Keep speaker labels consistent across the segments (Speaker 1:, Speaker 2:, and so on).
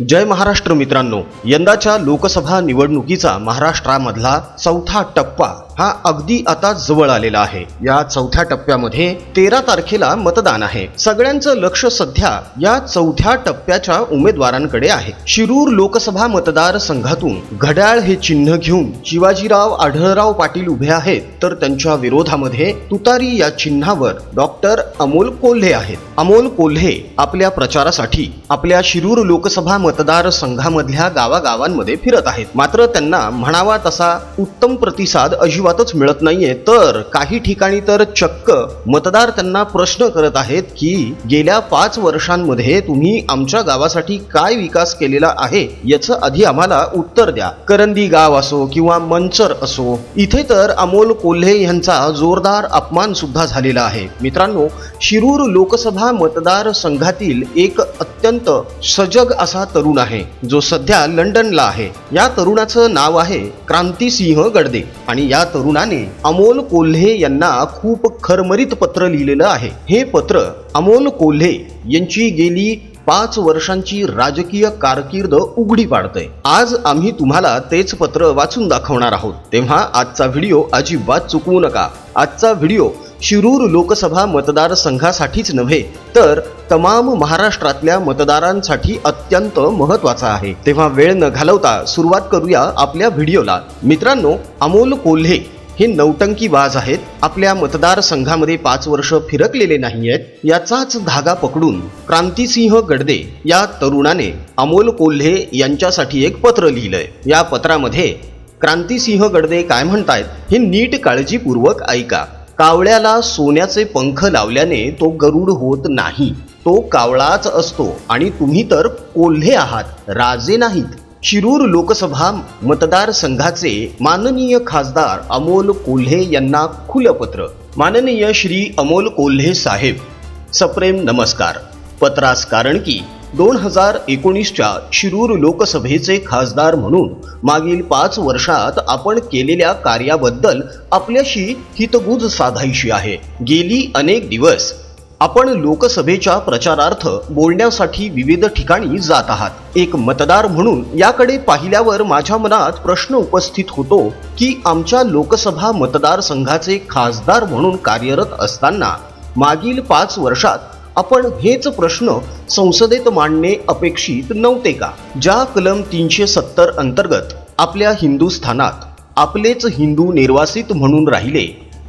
Speaker 1: जय महाराष्ट्र मित्रांनो यंदाच्या लोकसभा निवडणुकीचा महाराष्ट्रामधला चौथा टप्पा हा अगदी आता जवळ आलेला आहे. या चौथ्या टप्प्यामध्ये तेरा तारखेला मतदान आहे. सगळ्यांचं लक्ष सध्या या चौथ्या टप्प्याच्या उमेदवारांकडे आहे. शिरूर लोकसभा मतदार संघातून घड्याळ हे चिन्ह घेऊन शिवाजीराव आढळराव पाटील उभे आहेत. तर त्यांच्या विरोधामध्ये तुतारी या चिन्हावर डॉक्टर अमोल कोल्हे आहेत. अमोल कोल्हे आपल्या प्रचारासाठी आपल्या शिरूर लोकसभा मतदारसंघामधल्या गावागावांमध्ये फिरत आहेत. मात्र त्यांना म्हणावा तसा उत्तम प्रतिसाद अजिबातच मिळत नाहीये. तर काही ठिकाणी तर चक्क मतदार त्यांना प्रश्न करत आहेत की गेल्या पाच वर्षांमध्ये तुम्ही आमच्या गावासाठी काय विकास केलेला आहे याचं आधी आम्हाला उत्तर द्या. करंदी गाव असो किंवा मंचर असो इथे तर अमोल कोल्हे यांचा जोरदार अपमान सुद्धा झालेला आहे. मित्रांनो शिरूर लोकसभा मतदारसंघातील एक अत्यंत सजग असा तरुण आहे जो सध्या लंडनला आहे. या तरुणाचं नाव आहे क्रांतीसिंह गडदे आणि या तरुणाने अमोल कोल्हे यांना खूप खरमरीत पत्र लिहिलेलं आहे. हे पत्र अमोल कोल्हे यांची गेली पाच वर्षांची राजकीय कारकीर्द उघडी पाडतंय. आज आम्ही तुम्हाला तेच पत्र वाचून दाखवणार आहोत. तेव्हा आजचा व्हिडिओ अजिबात चुकवू नका. आजचा व्हिडिओ शिरूर लोकसभा मतदारसंघासाठीच नव्हे तर तमाम महाराष्ट्रातल्या मतदारांसाठी अत्यंत महत्त्वाचा आहे. तेव्हा वेळ न घालवता सुरुवात करूया आपल्या व्हिडिओला. मित्रांनो अमोल कोल्हे हे नौटंकीबाज आहेत. आपल्या मतदारसंघामध्ये पाच वर्ष फिरकलेले नाही आहेत याचाच धागा पकडून क्रांतिसिंह गडदे या तरुणाने अमोल कोल्हे यांच्यासाठी एक पत्र लिहिलंय. या पत्रामध्ये क्रांतिसिंह गडदे काय म्हणतायत? हे नीट काळजीपूर्वक ऐका. कावळ्याला सोन्याचे पंख लावल्याने तो गरुड होत नाही. तो कावळाच असतो आणि तुम्ही तर कोल्हे आहात राजे नाहीत. शिरूर लोकसभा मतदारसंघाचे माननीय खासदार अमोल कोल्हे यांना खुलं पत्र माननीय श्री अमोल कोल्हे साहेब सप्रेम नमस्कार. पत्रास कारण की दोन हजार एकोणीसच्या शिरूर लोकसभेचे खासदार म्हणून मागील पाच वर्षात आपण केलेल्या कार्याबद्दल आपल्याशी हितगुज साधायची आहे. गेली अनेक दिवस आपण लोकसभेच्या प्रचारार्थ बोलण्यासाठी विविध ठिकाणी जात आहात. एक मतदार म्हणून याकडे पाहिल्यावर माझ्या मनात प्रश्न उपस्थित होतो की आमच्या लोकसभा मतदारसंघाचे खासदार म्हणून कार्यरत असताना मागील पाच वर्षात आपण हेच प्रश्न संसदेत मांडणे अपेक्षित नव्हते का? ज्या कलम तीनशे सत्तर अंतर्गत आपल्या हिंदुस्थानात आपलेच हिंदू निर्वासित म्हणून राहिले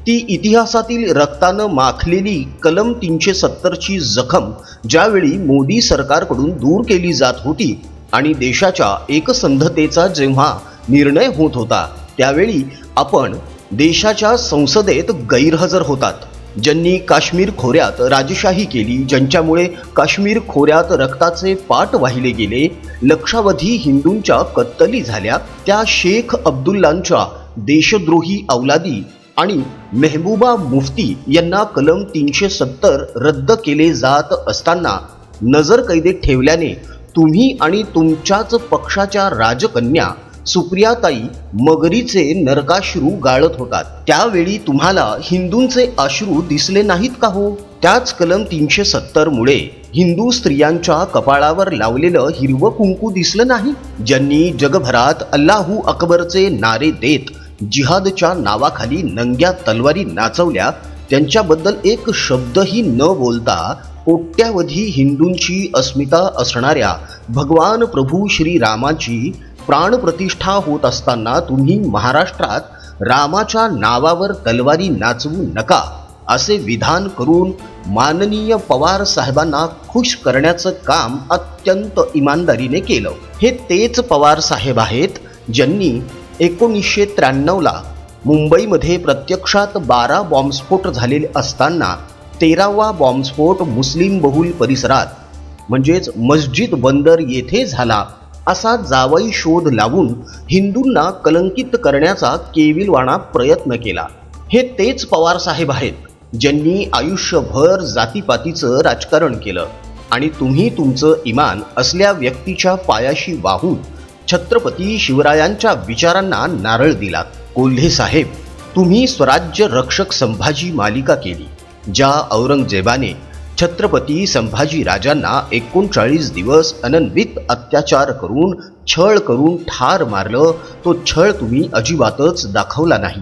Speaker 1: ती इतिहासातील रक्तानं माखलेली कलम तीनशे सत्तरची जखम ज्यावेळी मोदी सरकारकडून दूर केली जात होती आणि देशाच्या एकसंधतेचा जेव्हा निर्णय होत होता त्यावेळी आपण देशाच्या संसदेत गैरहजर होतात. ज्यांनी काश्मीर खोऱ्यात राजशाही केली ज्यांच्यामुळे काश्मीर खोऱ्यात रक्ताचे पाट वाहिले गेले लक्षावधी हिंदूंच्या कत्तली झाल्या त्या शेख अब्दुल्लांच्या देशद्रोही अवलादी आणि मेहबूबा मुफ्ती यांना कलम तीनशे सत्तर रद्द केले जात असताना नजर कैदेत ठेवल्याने तुम्ही आणि तुमच्याच पक्षाच्या राजकन्या सुप्रियाताई मगरीचे नरकाश्रू गाळत होतात. त्यावेळी तुम्हाला हिंदूंचे अश्रू दिसले नाहीत का हो? त्याच कलम तीनशे सत्तर मुळे हिंदू स्त्रियांच्या कपाळावर लावलेलं हिरवं कुंकू दिसलं नाही? ज्यांनी जगभरात अल्लाहू अकबरचे नारे देत जिहादच्या नावाखाली नंग्या तलवारी नाचवल्या त्यांच्याबद्दल एक शब्दही न बोलता कोट्यावधी हिंदूंची अस्मिता असणाऱ्या भगवान प्रभू श्री रामाची प्राणप्रतिष्ठा होत असताना तुम्ही महाराष्ट्रात रामाच्या नावावर तलवारी नाचवू नका असे विधान करून माननीय पवार साहेबांना खुश करण्याचं काम अत्यंत इमानदारीने केलं. हे तेच पवार साहेब आहेत ज्यांनी एकोणीसशे त्र्याण्णवला मुंबईमध्ये प्रत्यक्षात बारा बॉम्बस्फोट झालेले असताना तेरावा बॉम्बस्फोट मुस्लिम बहुल परिसरात म्हणजेच मस्जिद बंदर येथे झाला. असा जावई शोध लावून हिंदूंना कलंकित करण्याचा केविलवाणा प्रयत्न केला. हे तेच पवार साहेब आहेत ज्यांनी आयुष्यभर जातीपातीचं राजकारण केलं. आणि तुम्ही तुमचं इमान असल्या व्यक्तीच्या पायाशी वाहून छत्रपती शिवरायांच्या विचारांना नारळ दिलात. कोल्हे साहेब तुम्ही स्वराज्य रक्षक संभाजी मालिका केली ज्या औरंगजेबाने छत्रपती संभाजी राजांना एकोणचाळीस दिवस अनन्वित अत्याचार करून छळ करून ठार मारलं. तो छळ तुम्ही अजिबातच दाखवला नाही.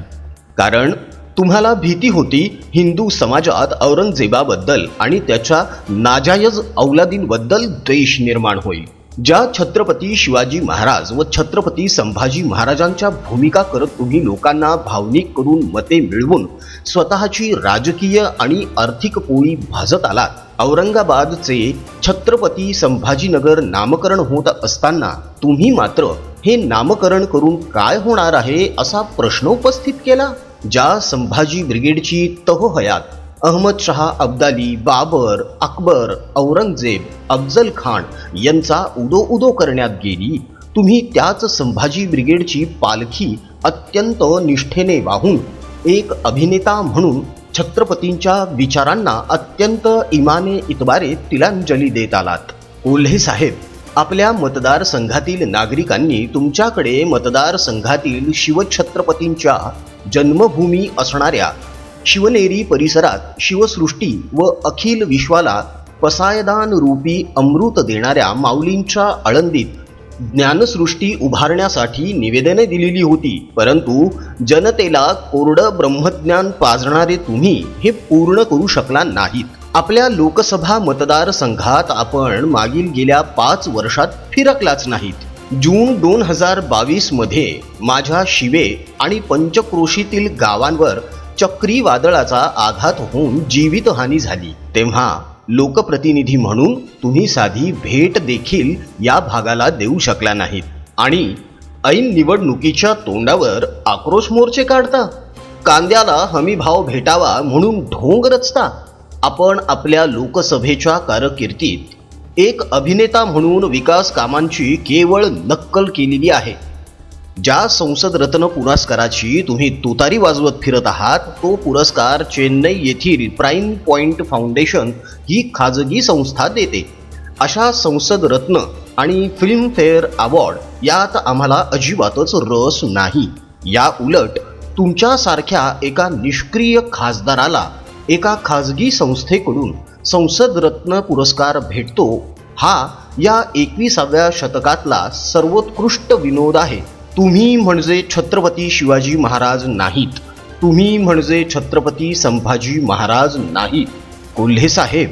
Speaker 1: कारण तुम्हाला भीती होती हिंदू समाजात औरंगजेबाबद्दल आणि त्याच्या नाजायज औलादींबद्दल द्वेष निर्माण होईल. ज्या छत्रपती शिवाजी महाराज व छत्रपती संभाजी महाराजांच्या भूमिका करत तुम्ही लोकांना भावनिक करून मते मिळवून स्वतःची राजकीय आणि आर्थिक पोळी भाजत आलात. औरंगाबादचे छत्रपती संभाजीनगर नामकरण होत असताना तुम्ही मात्र हे नामकरण करून काय होणार आहे असा प्रश्न उपस्थित केला? ज्या संभाजी ब्रिगेडची तह हयात अहमद शहा अब्दाली बाबर अकबर औरंगजेब अफजल खान यांचा उदो उदो करण्यात गेली. तुम्ही त्याच संभाजी ब्रिगेडची पालखी अत्यंत निष्ठेने वाहून एक अभिनेता म्हणून छत्रपतींच्या विचारांना अत्यंत इमाने इतबारे तिलांजली देत आलात. कोल्हे साहेब आपल्या मतदारसंघातील नागरिकांनी तुमच्याकडे मतदारसंघातील शिवछत्रपतींच्या जन्मभूमी असणाऱ्या शिवनेरी परिसरात शिवसृष्टी व अखिल विश्वाला पसायदान रूपी अमृत देणाऱ्या माऊलींच्या आळंदीत ज्ञानसृष्टी उभारण्यासाठी निवेदने दिलेली होती. परंतु जनतेला कोरडं ब्रह्मज्ञान पाजणारे तुम्ही हे पूर्ण करू शकला नाहीत. आपल्या लोकसभा मतदारसंघात आपण मागील गेल्या पाच वर्षात फिरकलाच नाहीत. जून दोन हजार बावीसमध्ये माझ्या शिवे आणि पंचक्रोशीतील गावांवर चक्रीवादळाचा आघात होऊन जीवितहानी झाली. तेव्हा लोकप्रतिनिधी म्हणून तुम्ही साधी भेट देखील या भागाला देऊ शकला नाहीत. आणि ऐन निवडणुकीच्या तोंडावर आक्रोश मोर्चे काढता? कांद्याला हमी भाव भेटावा म्हणून ढोंग रचता? आपण आपल्या लोकसभेच्या कारकिर्दीत एक अभिनेता म्हणून विकास कामांची केवळ नक्कल केलेली आहे. ज्या संसद रत्न पुरस्काराची तुम्ही तुतारी वाजवत फिरत आहात तो पुरस्कार चेन्नई येथील प्राईम पॉइंट फाउंडेशन ही खाजगी संस्था देते. अशा संसद रत्न आणि फिल्मफेअर अवॉर्ड यात आम्हाला अजिबातच रस नाही. या उलट तुमच्यासारख्या एका निष्क्रिय खासदाराला एका खाजगी संस्थेकडून संसद रत्न पुरस्कार भेटतो हा या एकविसाव्या शतकातला सर्वोत्कृष्ट विनोद आहे. तुम्ही म्हणजे छत्रपती शिवाजी महाराज नाहीत. तुम्ही म्हणजे छत्रपती संभाजी महाराज नाहीत. कोल्हे साहेब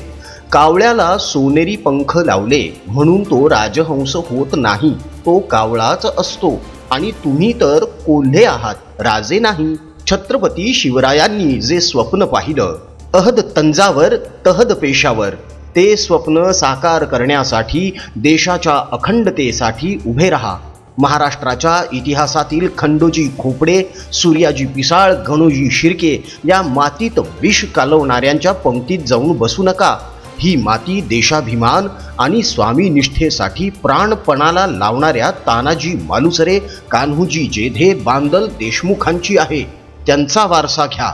Speaker 1: कावळ्याला सोनेरी पंख लावले म्हणून तो राजहंस होत नाही. तो कावळाच असतो. आणि तुम्ही तर कोल्हे आहात राजे नाही. छत्रपती शिवरायांनी जे स्वप्न पाहिलं अहद तंजावर तहद पेशावर ते स्वप्न साकार करण्यासाठी देशाच्या अखंडतेसाठी उभे राहा. महाराष्ट्राच्या इतिहासातील खंडोजी खोपडे सूर्याजी पिसाळ गणूजी शिर्के या मातीत विष कालवणाऱ्यांच्या पंक्तीत जाऊन बसू नका. ही माती देशाभिमान आणि स्वामी निष्ठेसाठी प्राणपणाला लावणाऱ्या तानाजी मालुसरे कान्हूजी जेधे बांदल देशमुखांची आहे. त्यांचा वारसा घ्या.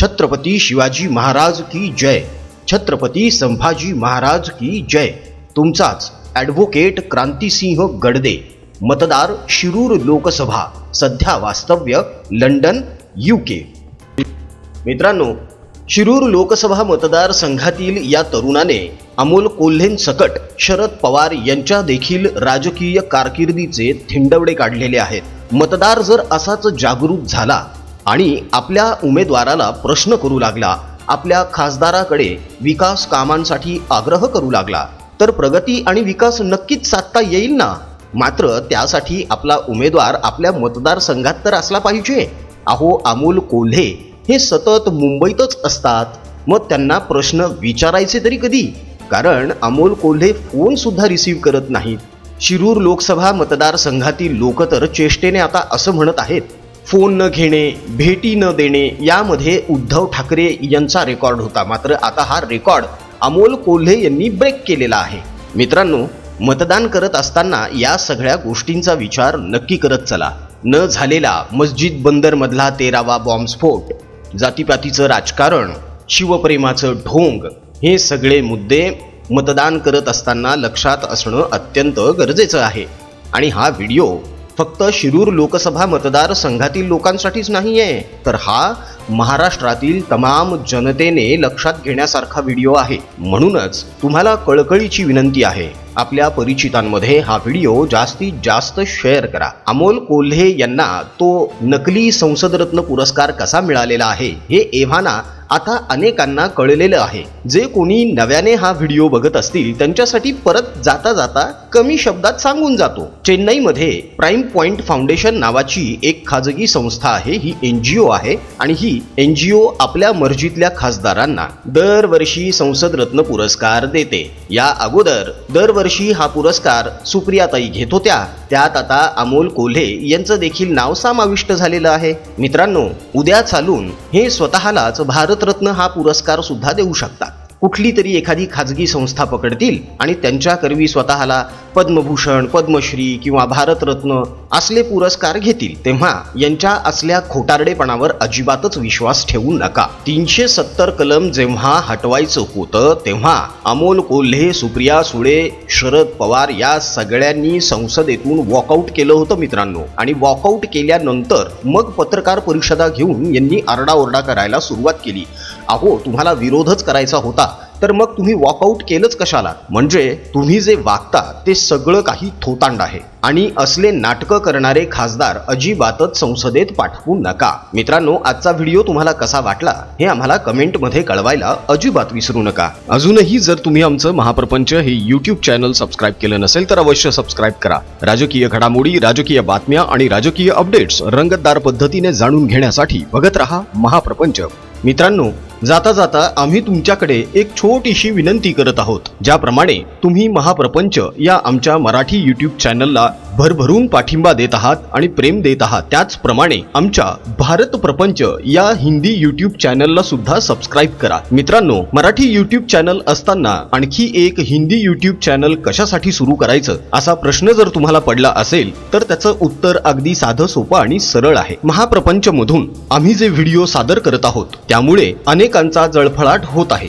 Speaker 1: छत्रपती शिवाजी महाराज की जय. छत्रपती संभाजी महाराज की जय. तुमचाच ॲडव्होकेट क्रांतिसिंह गडदे. मतदार शिरूर लोकसभा सध्या वास्तव्य लंडन युके मित्रांनो शिरूर लोकसभा मतदारसंघातील या तरुणाने अमोल कोल्हेंसकट शरद पवार यांच्या देखील राजकीय कारकिर्दीचे थिंडवडे काढलेले आहेत. मतदार जर असाच जागरूक झाला आणि आपल्या उमेदवाराला प्रश्न करू लागला आपल्या खासदाराकडे विकास कामांसाठी आग्रह करू लागला तर प्रगती आणि विकास नक्कीच साधता येईल ना? मात्र त्यासाठी आपला उमेदवार आपल्या मतदारसंघात तर असला पाहिजे. अहो अमोल कोल्हे हे सतत मुंबईतच असतात. मग त्यांना प्रश्न विचारायचे तरी कधी? कारण अमोल कोल्हे फोन सुद्धा रिसीव्ह करत नाहीत. शिरूर लोकसभा मतदारसंघातील लोक तर चेष्टेने आता असं म्हणत आहेत. फोन न घेणे भेटी न देणे यामध्ये उद्धव ठाकरे यांचा रेकॉर्ड होता. मात्र आता हा रेकॉर्ड अमोल कोल्हे यांनी ब्रेक केलेला आहे. मित्रांनो मतदान करत असताना या सगळ्या गोष्टींचा विचार नक्की करत चला. न झालेला मस्जिद बंदरमधला तेरावा बॉम्बस्फोट जातीपातीचं राजकारण शिवप्रेमाचं ढोंग हे सगळे मुद्दे मतदान करत असताना लक्षात असणं अत्यंत गरजेचं आहे. आणि हा व्हिडिओ फक्त शिरूर लोकसभा मतदारसंघातील लोकांसाठीच नाही आहे तर हा महाराष्ट्रातील तमाम जनतेने लक्षात घेण्यासारखा व्हिडिओ आहे. म्हणूनच तुम्हाला कळकळीची विनंती आहे आपल्या परिचितांमध्ये हा व्हिडिओ जास्तीत जास्त शेअर करा. अमोल कोल्हे यांना तो नकली संसदरत्न पुरस्कार कसा मिळालेला आहे हे एव्हाना आता अनेकांना कळलेलं आहे. जे कोणी नव्याने हा व्हिडिओ बघत असतील त्यांच्यासाठी परत जाता जाता कमी शब्दात सांगून जातो. चेन्नईमध्ये प्राईम पॉइंट फाउंडेशन नावाची एक खाजगी संस्था आहे ही एन जी ओ आहे आणि ही एन जी ओ आपल्या मर्जीतल्या खासदारांना दरवर्षी संसद रत्न पुरस्कार देते. या अगोदर दरवर्षी हा पुरस्कार सुप्रियाताई घेत होत्या. त्यात आता अमोल कोल्हे यांचं देखील नाव समाविष्ट झालेलं आहे. मित्रांनो उद्या चालून हे स्वतःलाच भारतरत्न हा पुरस्कार सुद्धा देऊ शकतात. कुठली तरी एखादी खाजगी संस्था पकडतील आणि त्यांच्याकरवी स्वतःला पद्मभूषण पद्मश्री किंवा भारतरत्न असले पुरस्कार घेतील तेव्हा यांच्या असल्या खोटारडेपणावर अजिबातच विश्वास ठेवू नका. तीनशे सत्तर कलम जेव्हा हटवायचं होतं तेव्हा अमोल कोल्हे सुप्रिया सुळे शरद पवार या सगळ्यांनी संसदेतून वॉकआउट केलं होतं मित्रांनो. आणि वॉकआउट केल्यानंतर मग पत्रकार परिषदा घेऊन यांनी आरडाओरडा करायला सुरुवात केली. अहो तुम्हाला विरोधच करायचा होता. तर मग तुम्ही वॉकआउट केलंच कशाला? म्हणजे तुम्ही जे वागता ते सगळं काही थोतांड आहे. आणि असले नाटकं करणारे खासदार अजिबातच संसदेत पाठवू नका. मित्रांनो आजचा व्हिडिओ तुम्हाला कसा वाटला हे आम्हाला कमेंटमध्ये कळवायला अजिबात विसरू नका. अजूनही जर तुम्ही आमचं महाप्रपंच हे युट्यूब चॅनल सबस्क्राईब केलं नसेल तर अवश्य सबस्क्राईब करा. राजकीय घडामोडी राजकीय बातम्या आणि राजकीय अपडेट्स रंगतदार पद्धतीने जाणून घेण्यासाठी बघत रहा महाप्रपंच. मित्रांनो जाता जाता आम्ही तुमच्याकडे एक छोटीशी विनंती करत आहोत ज्याप्रमाणे तुम्ही महाप्रपंच या आमच्या मराठी युट्यूब चॅनलला भरभरून पाठिंबा देत आहात आणि प्रेम देत आहात. त्याचप्रमाणे आमच्या भारत प्रपंच या हिंदी युट्यूब चॅनलला सुद्धा सबस्क्राईब करा. मित्रांनो मराठी युट्यूब चॅनल असताना आणखी एक हिंदी युट्यूब चॅनल कशासाठी सुरू करायचं? असा प्रश्न जर तुम्हाला पडला असेल तर त्याचं उत्तर अगदी साधं सोपं आणि सरळ आहे. महाप्रपंच मधून आम्ही जे व्हिडिओ सादर करत आहोत त्यामुळे अनेकांचा जळफळाट होत आहे.